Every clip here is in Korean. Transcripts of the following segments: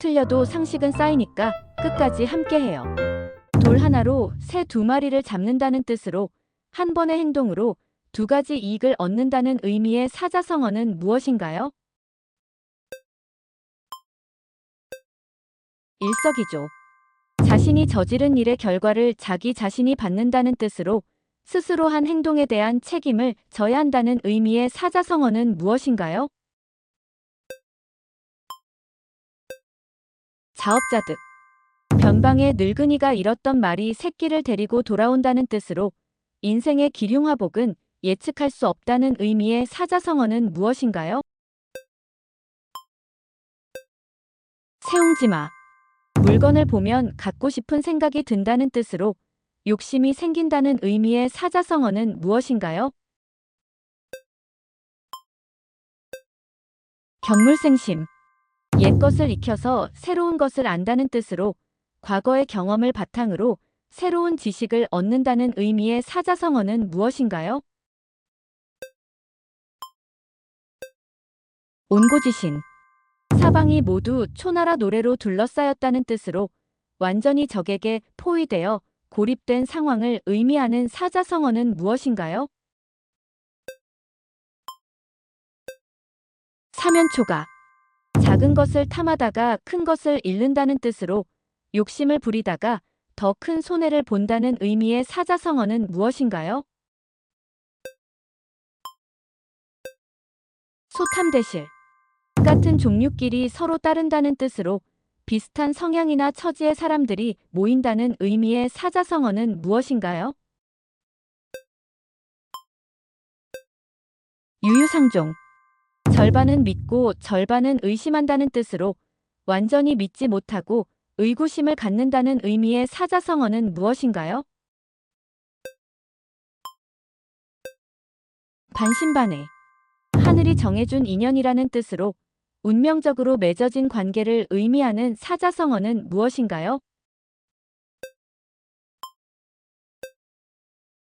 틀려도 상식은 쌓이니까 끝까지 함께해요. 돌 하나로 새 두 마리를 잡는다는 뜻으로 한 번의 행동으로 두 가지 이익을 얻는다는 의미의 사자성어는 무엇인가요? 일석이조. 자신이 저지른 일의 결과를 자기 자신이 받는다는 뜻으로 스스로 한 행동에 대한 책임을 져야 한다는 의미의 사자성어는 무엇인가요? 자업자 득. 변방의 늙은이가 잃었던 말이 새끼를 데리고 돌아온다는 뜻으로 인생의 기륭화복은 예측할 수 없다는 의미의 사자성어는 무엇인가요? 세웅지마. 물건을 보면 갖고 싶은 생각이 든다는 뜻으로 욕심이 생긴다는 의미의 사자성어는 무엇인가요? 견물생심. 옛것을 익혀서 새로운 것을 안다는 뜻으로 과거의 경험을 바탕으로 새로운 지식을 얻는다는 의미의 사자성어는 무엇인가요? 온고지신. 사방이 모두 초나라 노래로 둘러싸였다는 뜻으로 완전히 적에게 포위되어 고립된 상황을 의미하는 사자성어는 무엇인가요? 사면초가. 작은 것을 탐하다가 큰 것을 잃는다는 뜻으로 욕심을 부리다가 더 큰 손해를 본다는 의미의 사자성어는 무엇인가요? 소탐대실. 같은 종류끼리 서로 따른다는 뜻으로 비슷한 성향이나 처지의 사람들이 모인다는 의미의 사자성어는 무엇인가요? 유유상종. 절반은 믿고 절반은 의심한다는 뜻으로 완전히 믿지 못하고 의구심을 갖는다는 의미의 사자성어는 무엇인가요? 반신반의. 하늘이 정해준 인연이라는 뜻으로 운명적으로 맺어진 관계를 의미하는 사자성어는 무엇인가요?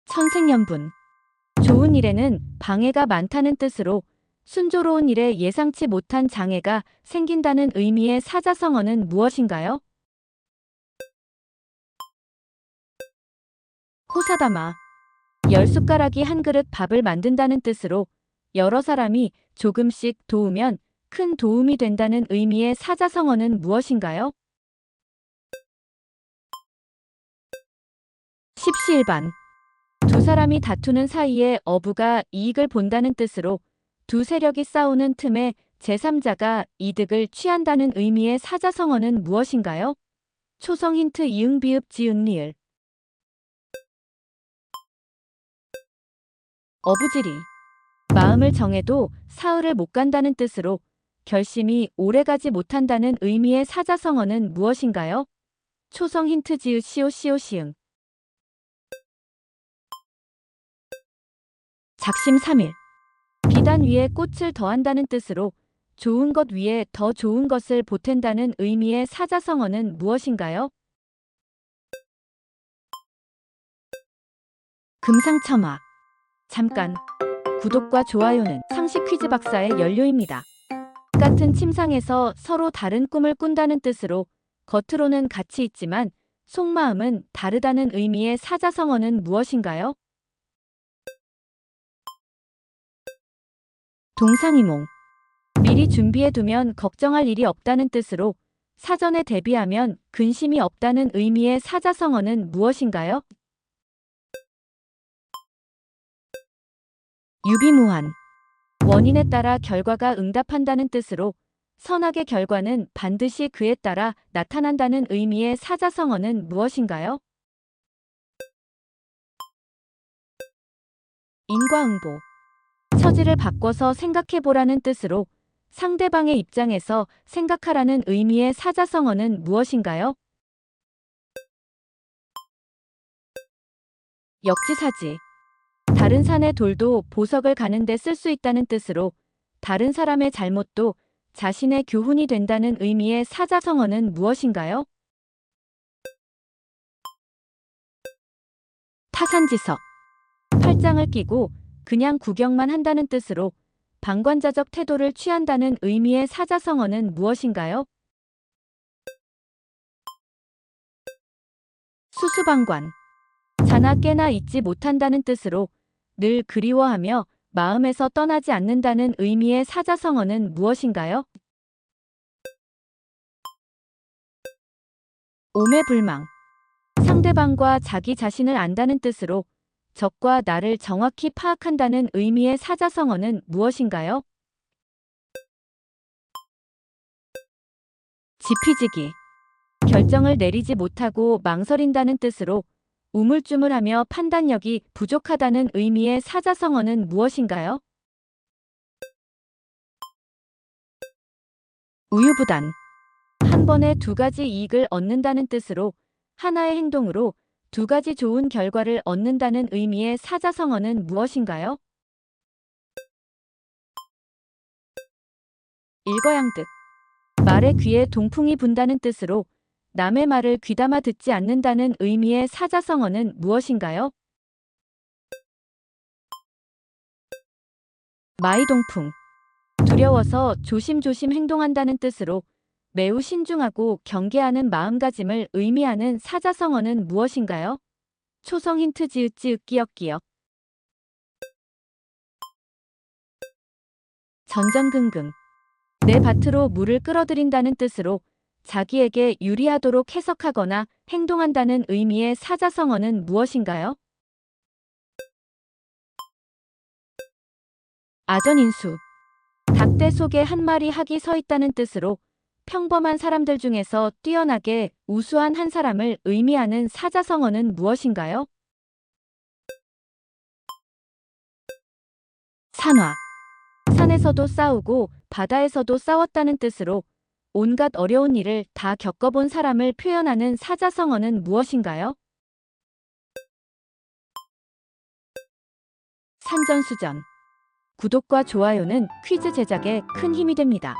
천생연분. 좋은 일에는 방해가 많다는 뜻으로 순조로운 일에 예상치 못한 장애가 생긴다는 의미의 사자성어는 무엇인가요? 호사다마. 열 숟가락이 한 그릇 밥을 만든다는 뜻으로 여러 사람이 조금씩 도우면 큰 도움이 된다는 의미의 사자성어는 무엇인가요? 십시일반. 두 사람이 다투는 사이에 어부가 이익을 본다는 뜻으로 두 세력이 싸우는 틈에 제3자가 이득을 취한다는 의미의 사자성어는 무엇인가요? 초성 힌트 이응 비읍 지은 리을. 어부지리. 마음을 정해도 사흘을 못 간다는 뜻으로 결심이 오래가지 못한다는 의미의 사자성어는 무엇인가요? 초성 힌트 지읒 시오 시오 시응. 작심 삼일 비단 위에 꽃을 더한다는 뜻으로 좋은 것 위에 더 좋은 것을 보탠다는 의미의 사자성어는 무엇인가요? 금상첨화. 잠깐. 구독과 좋아요는 상식 퀴즈 박사의 연료입니다. 같은 침상에서 서로 다른 꿈을 꾼다는 뜻으로 겉으로는 같이 있지만 속마음은 다르다는 의미의 사자성어는 무엇인가요? 동상이몽. 미리 준비해두면 걱정할 일이 없다는 뜻으로 사전에 대비하면 근심이 없다는 의미의 사자성어는 무엇인가요? 유비무한. 원인에 따라 결과가 응답한다는 뜻으로 선악의 결과는 반드시 그에 따라 나타난다는 의미의 사자성어는 무엇인가요? 인과응보. 처지를 바꿔서 생각해보라는 뜻으로 상대방의 입장에서 생각하라는 의미의 사자성어는 무엇인가요? 역지사지. 다른 산의 돌도 보석을 가는데 쓸 수 있다는 뜻으로 다른 사람의 잘못도 자신의 교훈이 된다는 의미의 사자성어는 무엇인가요? 타산지석. 팔짱을 끼고 그냥 구경만 한다는 뜻으로 방관자적 태도를 취한다는 의미의 사자성어는 무엇인가요? 수수방관 자나 깨나 잊지 못한다는 뜻으로 늘 그리워하며 마음에서 떠나지 않는다는 의미의 사자성어는 무엇인가요? 오매불망 상대방과 자기 자신을 안다는 뜻으로 적과 나를 정확히 파악한다는 의미의 사자성어는 무엇인가요? 지피지기. 결정을 내리지 못하고 망설인다는 뜻으로 우물쭈물하며 판단력이 부족하다는 의미의 사자성어는 무엇인가요? 우유부단. 한 번에 두 가지 이익을 얻는다는 뜻으로 하나의 행동으로 두 가지 좋은 결과를 얻는다는 의미의 사자성어는 무엇인가요? 일거양득. 말에 귀에 동풍이 분다는 뜻으로 남의 말을 귀담아 듣지 않는다는 의미의 사자성어는 무엇인가요? 마이동풍. 두려워서 조심조심 행동한다는 뜻으로 매우 신중하고 경계하는 마음가짐을 의미하는 사자성어는 무엇인가요? 초성 힌트 지읒지읒 끼역끼역. 전전긍긍. 내 밭으로 물을 끌어들인다는 뜻으로 자기에게 유리하도록 해석하거나 행동한다는 의미의 사자성어는 무엇인가요? 아전인수. 닭대 속에 한 마리 학이 서 있다는 뜻으로 평범한 사람들 중에서 뛰어나게 우수한 한 사람을 의미하는 사자성어는 무엇인가요? 산화. 산에서도 싸우고 바다에서도 싸웠다는 뜻으로 온갖 어려운 일을 다 겪어본 사람을 표현하는 사자성어는 무엇인가요? 산전수전. 구독과 좋아요는 퀴즈 제작에 큰 힘이 됩니다.